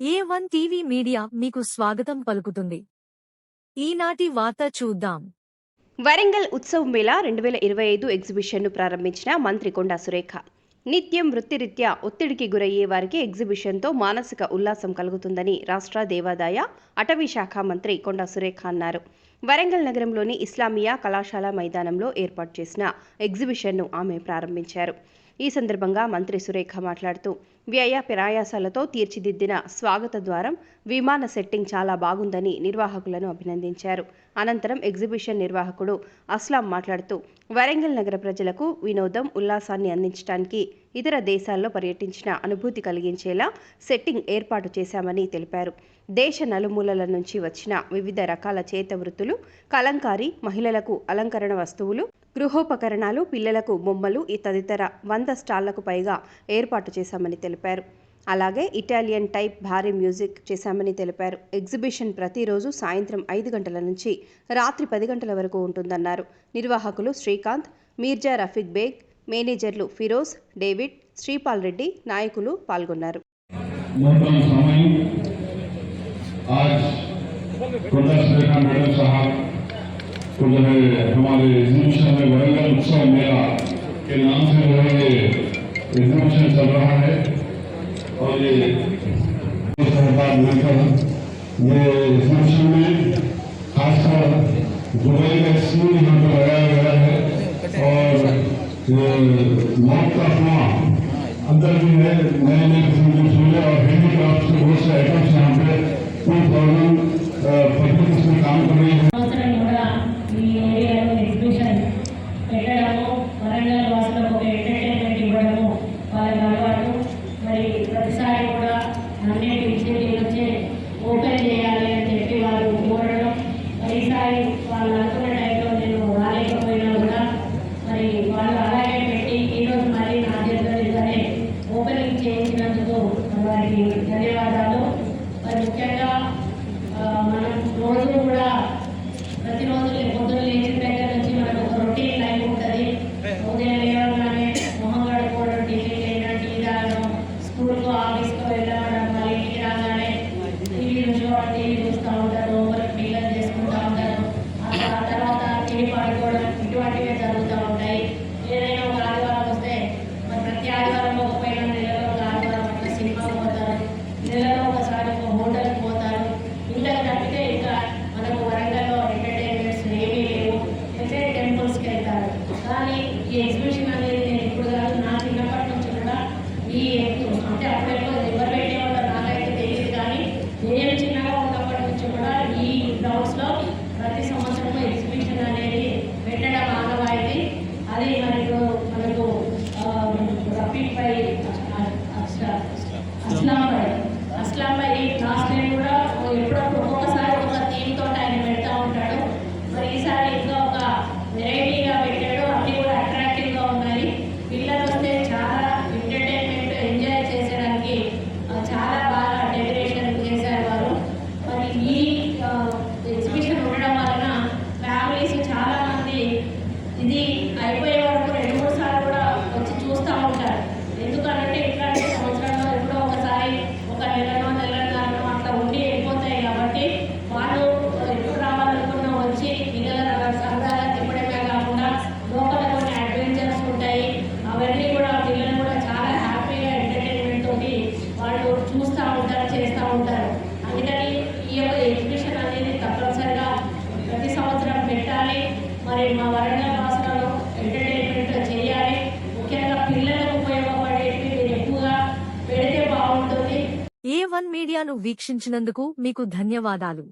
ఏ one TV media మీకు స్వాగతం పలుకుతుంది. ఈనాటి వార్త చూద్దాం. వరంగల్ ఉత్సవ్ మేళా రెండు వేల ఇరవై ఐదు ఎగ్జిబిషన్ను ప్రారంభించిన మంత్రి కొండా సురేఖ. నిత్యం వృత్తిరీత్యా ఒత్తిడికి గురయ్యే వారికి ఎగ్జిబిషన్తో మానసిక ఉల్లాసం కలుగుతుందని రాష్ట్ర దేవాదాయ అటవీ శాఖ మంత్రి కొండా సురేఖ అన్నారు. వరంగల్ నగరంలోని ఇస్లామియా కళాశాల మైదానంలో ఏర్పాటు చేసిన ఎగ్జిబిషన్ను ఆమె ప్రారంభించారు. ఈ సందర్భంగా మంత్రి సురేఖ మాట్లాడుతూ వ్యయ ప్రయాసాలతో తీర్చిదిద్దిన స్వాగత ద్వారం విమాన సెట్టింగ్ చాలా బాగుందని నిర్వాహకులను అభినందించారు. అనంతరం ఎగ్జిబిషన్ నిర్వాహకుడు అస్లాం మాట్లాడుతూ వరంగల్ నగర ప్రజలకు వినోదం ఉల్లాసాన్ని అందించడానికి ఇతర దేశాల్లో పర్యటించిన అనుభూతి కలిగించేలా సెట్టింగ్ ఏర్పాటు చేశామని తెలిపారు. దేశ నలుమూలల నుంచి వచ్చిన వివిధ రకాల చేత వృత్తులు కలంకారీ మహిళలకు అలంకరణ వస్తువులు గృహోపకరణాలు పిల్లలకు బొమ్మలు ఈ తదితర వంద స్టాళ్ళకు పైగా ఏర్పాటు చేశామని తెలిపారు. అలాగే ఇటాలియన్ టైప్ భారీ మ్యూజిక్ చేశామని తెలిపారు. ఎగ్జిబిషన్ ప్రతిరోజు సాయంత్రం ఐదు గంటల నుంచి రాత్రి పది గంటల వరకు ఉంటుందన్నారు. నిర్వాహకులు శ్రీకాంత్ మీర్జా రఫీక్ బేగ్ మేనేజర్లు ఫిరోజ్ డేవిడ్ శ్రీపాల్ రెడ్డి నాయకులు పాల్గొన్నారు. को जो है हमारे एग्जीबिशन में वरंगल उत्सव मेला के नाम से जो है ये चल रहा है। और ये मिलकर ये एग्जीबिशन में खासकर दुबई का स्कूल यहाँ पर लगाया गया है। और मौत का कुआँ अंदर भी है नए नए किस्म के और हैंडीक्राफ्ट మరి మా వరంగల్ ఎంటర్టైన్మెంట్ చేయాలి. ముఖ్యంగా పిల్లలకు ఎక్కువగా పెడితే బాగుంటుంది. ఏ వన్ మీడియాను వీక్షించినందుకు మీకు ధన్యవాదాలు.